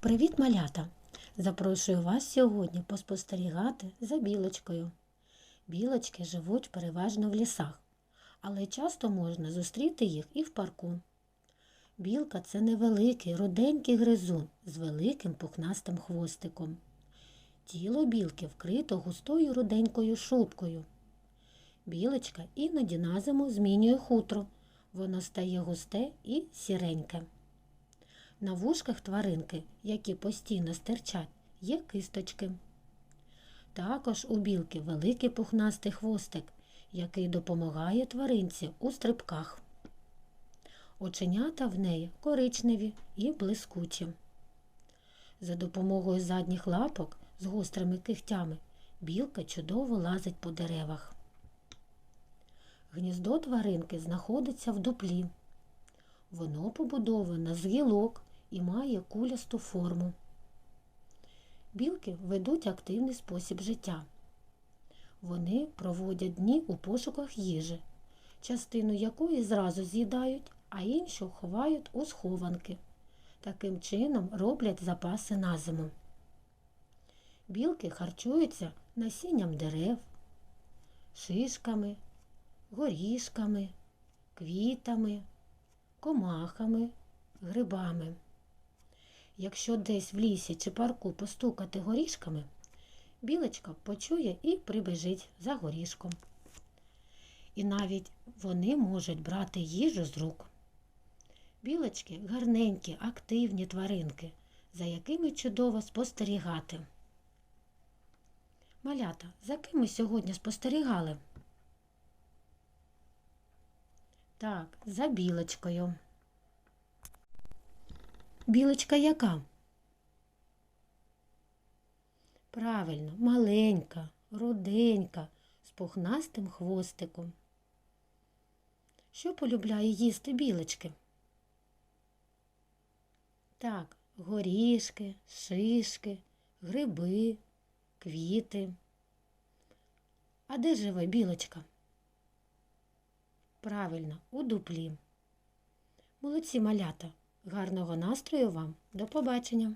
Привіт, малята! Запрошую вас сьогодні поспостерігати за білочкою. Білочки живуть переважно в лісах, але часто можна зустріти їх і в парку. Білка це невеликий, руденький гризун з великим пухнастим хвостиком. Тіло білки вкрито густою руденькою шубкою. Білочка іноді на зиму змінює хутро. Воно стає густе і сіреньке. На вушках тваринки, які постійно стирчать, є кисточки. Також у білки великий пухнастий хвостик, який допомагає тваринці у стрибках. Оченята в неї коричневі і блискучі. За допомогою задніх лапок з гострими кихтями білка чудово лазить по деревах. Гніздо тваринки знаходиться в дуплі. Воно побудоване з гілок і має кулясту форму. Білки ведуть активний спосіб життя. Вони проводять дні у пошуках їжі, частину якої зразу з'їдають, а іншу ховають у схованки. Таким чином роблять запаси на зиму. Білки харчуються насінням дерев, шишками, горішками, квітами, комахами, грибами. Якщо десь в лісі чи парку постукати горішками, білочка почує і прибіжить за горішком. І навіть вони можуть брати їжу з рук. Білочки гарненькі, активні тваринки, за якими чудово спостерігати. Малята, за ким ми сьогодні спостерігали? Так, за білочкою. Білочка яка? Правильно, маленька, руденька, з пухнастим хвостиком. Що полюбляє їсти білочки? Так, горішки, шишки, гриби, квіти. А де живе білочка? Правильно, у дуплі. Молодці малята. Гарного настрою вам. До побачення!